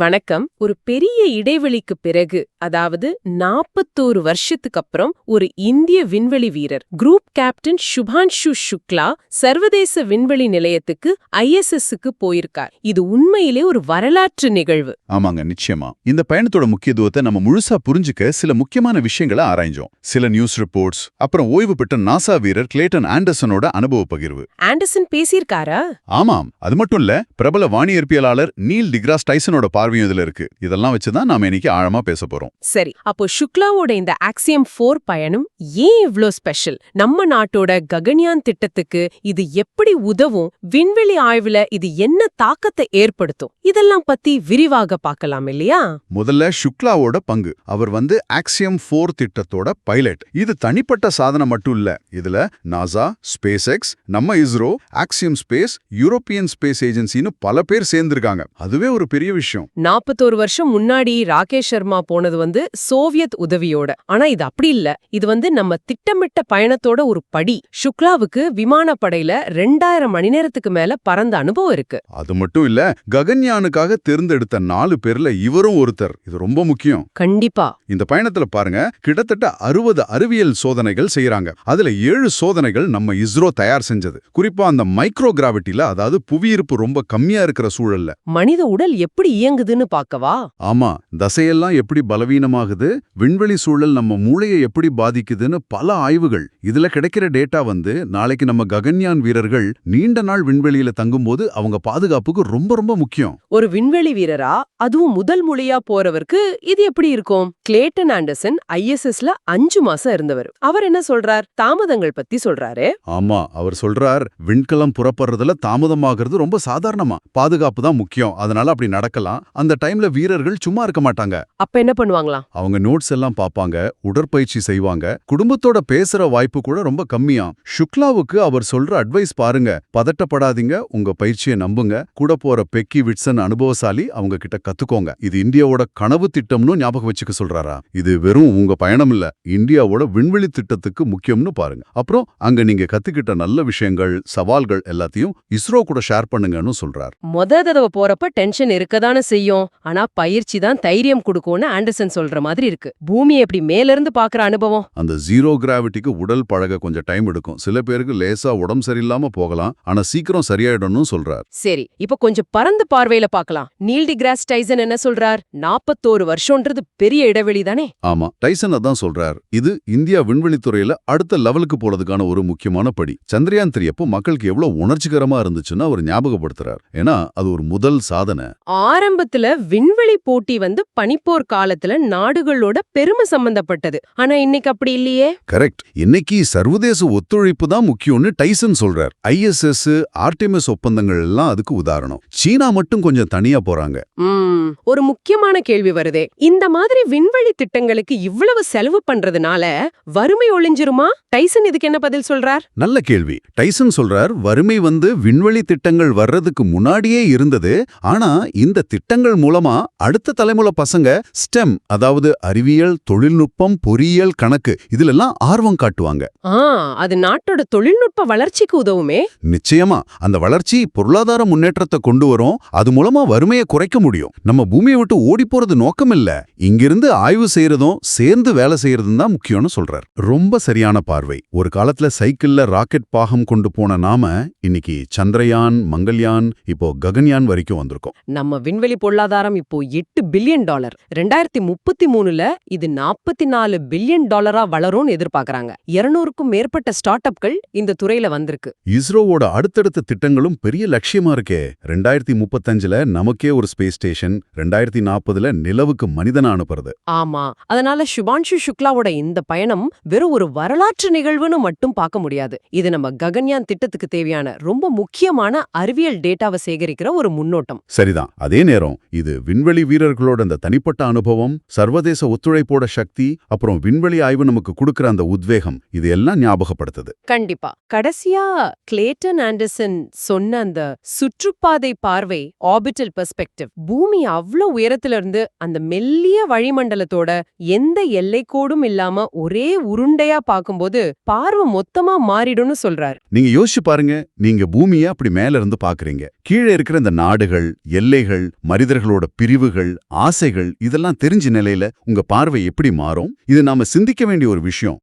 வணக்கம். ஒரு பெரிய இடைவெளிக்கு பிறகு அதாவது நாற்பத்தோரு வருஷத்துக்கு அப்புறம் ஒரு இந்திய விண்வெளி வீரர் குரூப் கேப்டன் சுபான்ஷு சுக்லா சர்வதேச விண்வெளி நிலையத்துக்கு ஐஎஸ்எஸ்க்கு போயிருக்கார். இது உண்மையிலே ஒரு வரலாற்று நிகழ்வு. ஆமாங்க நிச்சயமா. இந்த பயணத்தோட முக்கியத்துவத்தை நம்ம முழுசா புரிஞ்சுக்க சில முக்கியமான விஷயங்களை ஆராய்ஞ்சோம். சில நியூஸ் ரிப்போர்ட்ஸ் அப்புறம் ஓய்வு பெற்ற நாசா வீரர் கிளேட்டன் ஆண்டர்சனோட அனுபவ பகிர்வு. ஆண்டர்சன் பேசியிருக்காரா? ஆமாம். அது மட்டும் இல்ல பிரபல வானியற்பியலாளர் நீல் டிக்ராஸ் டைசனோட பார்வையும் இதுல இருக்கு. இதெல்லாம் வச்சுதான் நாம இன்னைக்கு ஆழமா பேச போறோம். சரி அப்போ சுக்லாவோட இந்த ஆக்சியம் ஃபோர் பயணம் ஏன் இவ்ளோ ஸ்பெஷல் நம்ம நாட்டோட ககன்யான் திட்டத்துக்கு இது எப்படி உதவும்? விண்வெளி ஆய்வுல இது என்ன தாக்கத்தை ஏற்படுத்தும்? இதெல்லாம் பத்தி விரிவாக பார்க்கலாம் இல்லையா? முதல்ல சுக்லாவோட பங்கு. அவர் வந்து ஆக்சியம் ஃபோர் திட்டத்தோட பைலட் இது தனிப்பட்ட சாதனை மட்டும் இல்ல. இதுல நாசா ஸ்பேஸ் எக்ஸ் நம்ம ISRO Axiom Space European Space ஏஜென்சின்னு பல பேர் சேர்ந்திருக்காங்க. அதுவே ஒரு பெரிய விஷயம். நாற்பத்தோரு வருஷம் முன்னாடி ராகேஷ் சர்மா போனது வந்து சோவியத் உதவியோட. ஆனா இது அப்படி இல்ல. இது வந்து நம்ம திட்டமிட்ட பயணத்தோட ஒரு படி. சுக்லாவுக்கு விமானப்படையில ரெண்டாயிரம் மணி நேரத்துக்கு மேல பறந்த அனுபவம் இருக்கு. அது மட்டும் இல்ல ககன்யானுக்காக தேர்ந்தெடுத்த நாலு பேர்ல இவரும் ஒருத்தர். இது ரொம்ப முக்கியம். கண்டிப்பா. இந்த பயணத்துல பாருங்க கிட்டத்தட்ட அறுபது அறிவியல் சோதனைகள் செய்யறாங்க அதுல ஏழு சோதனைகள் நம்ம இஸ்ரோ தயார் செஞ்சது. குறிப்பா அந்த மைக்ரோ கிராவிட்டில அதாவது புவியீர்ப்பு ரொம்ப கம்மியா இருக்கிற சூழல்ல. மனித உடல் எப்படி இயங்குதுன்னு பார்க்கவா? ஆமா தசையெல்லாம் எப்படி பலவீனமாகுது விண்வெளி சூழல் நம்ம மூளையை எப்படி பாதிக்குதுன்னு பல ஆய்வுகள். இதுல கிடைக்கிற டேட்டா வந்து நாளைக்கு நம்ம ககன்யான் வீரர்கள் நீண்ட நாள் விண்வெளியில தங்கும்போது அவங்க பாதுகாப்புக்கு ரொம்ப ரொம்ப முக்கியம். ஒரு விண்வெளி வீரரா? அதுவும் முதல் மொழியா போறவருக்கு இது எப்படி இருக்கும்? கிளேட்டன் ஆண்டர்சன் ஐஎஸ்எஸ்ல அஞ்சு மாசம் இருந்தவர். அவர் என்ன சொல்றார்? தாமதங்கள் பத்தி சொல்றாரு. ஆமா அவர் சொல்றார் விண்கலம் புறப்படுறதுல தாமதமாகிறது ரொம்ப சாதாரணமா. பாதுகாப்பு தான் முக்கியம் அதனால அப்படி நடக்கலாம். அந்த டைம்ல வீரர்கள் சும்மா இருக்க மாட்டாங்க. அப்ப என்ன பண்ணுவாங்களாம் அவங்க நோட்ஸ் எல்லாம் பாப்பாங்க உடற்பயிற்சி செய்வாங்க. குடும்பத்தோட பேசுற வாய்ப்பு கூட ரொம்ப கம்மியா. சுக்லாவுக்கு அவர் சொல்ற அட்வைஸ் பாருங்க. பதட்டப்படாதீங்க உங்க பயிற்சியை நம்புங்க. கூட போற பெக்கி விட்சன் அனுபவசாலி அவங்க கிட்ட கத்துக்கோங்க. இது இந்தியாவோட கனவு திட்டம்னு ஞாபகம் வச்சுக்க சொல்றாரா? இது வெறும் உங்க பயணம் இல்ல இந்தியாவோட விண்வெளி திட்டத்துக்கு முக்கியம்னு பாருங்க. அப்புறம் அங்க நீங்க கத்துக்கிட்ட நல்ல விஷயங்கள் சவால்கள் எல்லாத்தையும் இஸ்ரோ கூட ஷேர் பண்ணுங்கன்னு சொல்றார். மொத தடவை போறப்ப டென்ஷன் இருக்கதானே செய்யும். ஆனா பயிற்சி தான் தைரியம் கொடுக்கும்னு ஆண்டர்சன் சொல்ற மாதிரி இருக்கு. பூமியை எப்படி மேல இருந்து பாக்குற அனுபவம். அந்த ஜீரோ கிராவிட்டிக்கு உடல் பழக கொஞ்சம் டைம் எடுக்கும். சில பேருக்கு லேசா உடம்பு சரியில்லாம போகலாம். ஆனா சீக்கிரம் சரியாயிடும்னு சொல்றார். சரி இப்ப கொஞ்சம் பறந்து பார்வையில பார்க்கலாம். நீல் டிகிராஸ் டைசன் என்ன சொல்றார்? நாப்பத்தோரு வருஷம்ன்றது பெரிய இடைவெளி தானே? ஆமா டைசன் அதான் சொல்றார். இது இந்தியா விண்வெளித்துறையில அடுத்த லெவலுக்கு போறதுக்கான ஒரு முக்கியமான படி. சந்திரயான் த்ரீ அப்போ மக்களுக்கு எவ்வளவு உணர்ச்சிகரமா இருந்துச்சுன்னு அவர் ஞாபகப்படுத்துறார். ஏன்னா அது ஒரு முதல் சாதனை. ஆரம்பத்துல விண்வெளி போட்டி வந்து பனிப்போர் காலத்துல நாடுகளோட பெருமை சம்பந்தப்பட்டது. ஆனா இன்னைக்கு அப்படி இல்லையே? கரெக்ட். இன்னைக்கு சர்வதேச ஒத்துழைப்பு தான் முக்கியம்னு டைசன் சொல்றார். ஐஎஸ்எஸ் ஆர்டிஎம்எஸ் ஒப்பந்தங்கள் எல்லாம் அதுக்கு உதாரணம். சீனா மட்டும் கொஞ்சம் தனியா போறாங்க. ஒரு முக்கியமான கேள்வி வருதே. இந்த மாதிரி விண்வெளி திட்டங்களுக்கு இவ்வளவு செலவு பண்றதுனால வறுமை ஒளிஞ்சிருமா டைசன் இதுக்கு என்ன பதில் சொல்றார்? நல்ல கேள்வி. டைசன் சொல்றார் வறுமை வந்து விண்வெளி திட்டங்கள் வர்றதுக்கு முன்னாடியே இருந்தது. ஆனா இந்த திட்டங்கள் மூலமா அடுத்த தலைமுறை பசங்க ஸ்டெம் அதாவது அறிவியல் தொழில்நுட்பம் பொறியியல் கணக்கு இதுலெல்லாம் ஆர்வம் காட்டுவாங்க. அது நாட்டோட தொழில்நுட்ப வளர்ச்சிக்கு உதவுமே. நிச்சயமா அந்த வளர்ச்சி பொருளாதார முன்னேற்றத்தை கொண்டு வரும் அது மூலமா வறுமையை குறைக்க முடியும். நம்ம பூமியை விட்டு ஓடி போறது நோக்கம் இல்ல இங்கிருந்து ஆய்வு செய்யறதும் சேர்ந்து வேலை செய்யறதும் தான் முக்கியம்னு சொல்றார். ரொம்ப சரியான பார்வை. ஒரு காலத்துல சைக்கிள்ல ராக்கெட் பாகம் கொண்டு போன நாம இன்னைக்கு சந்திரயான் மங்கள்யான் இப்போ ககன்யான் வரைக்கும் வந்திருக்கோம். நம்ம விண்வெளி பொருளாதாரம் இப்போ எட்டு பில்லியன் டாலர். ரெண்டாயிரத்தி முப்பத்தி மூணுல இது நாற்பத்தி நாலு பில்லியன் டாலரா வளரும்னு எதிர்பார்க்கறாங்க. இருநூறுக்கும் மேற்பட்ட ஸ்டார்ட் அப்கள் இந்த துறையில வந்திருக்கு. இஸ்ரோவோட அடுத்தடுத்த திட்டங்களும் பெரிய லட்சியமா இருக்கே. ரெண்டாயிரத்தி முப்பத்தஞ்சுல நமக்கே ஒரு ஸ்பேஸ் ஸ்டேஷன் ரெண்டாயிரத்தி நாற்பதுல நிலவுக்கு மனிதனா அனுப்புறது. ஆமா அதனால சுபான்ஷு சுக்லாவோட இந்த பயணம் வெறும் ஒரு வரலாற்று நிகழ்வுன்னு மட்டும் பார்க்க முடியாது. இது நம்ம ககன்யான் திட்டத்துக்கு தேவையான ரொம்ப முக்கியமான அறிவியல் டேட்டாவை சேகரிக்கிற ஒரு முன்னோட்டம். சரிதான் அதே நேரம் இது விண்வெளி வீரர்களோட அந்த தனிப்பட்ட அனுபவம் சர்வதேச ஒத்துழைப்போட சக்தி அப்புறம் விண்வெளி ஆய்வு நமக்கு கொடுக்கிற அந்த உத்வேகம் இது எல்லாம் ஞாபகப்படுத்துது. கண்டிப்பா. கடைசியா கிளேட்டன் ஆண்டர்சன் சொன்ன அந்த சுற்றுப்பாதை பார்வை ஆர்பிட்டல் பெர்ஸ்பெக்டிவ் பூமி அவ்ளோ உயரத்துல இருந்து அந்த மெல்லிய வழிமண்டலத்தோட எந்த எல்லைக்கோடும் இல்லாம ஒரே உருண்டையா பார்க்கும்போது பார்வை மொத்தமா மாறிடும்னு சொல்றார். நீங்க யோசிச்சு பாருங்க நீங்க பூமியை அப்படி மேல இருந்து பாக்குறீங்க. கீழே இருக்கிற இந்த நாடுகள் எல்லைகள் மனித மனிதர்களோட பிரிவுகள் ஆசைகள் இதெல்லாம் தெரிஞ்ச நிலையில உங்க பார்வை எப்படி மாறும்? இது நாம சிந்திக்க வேண்டிய ஒரு விஷயம்.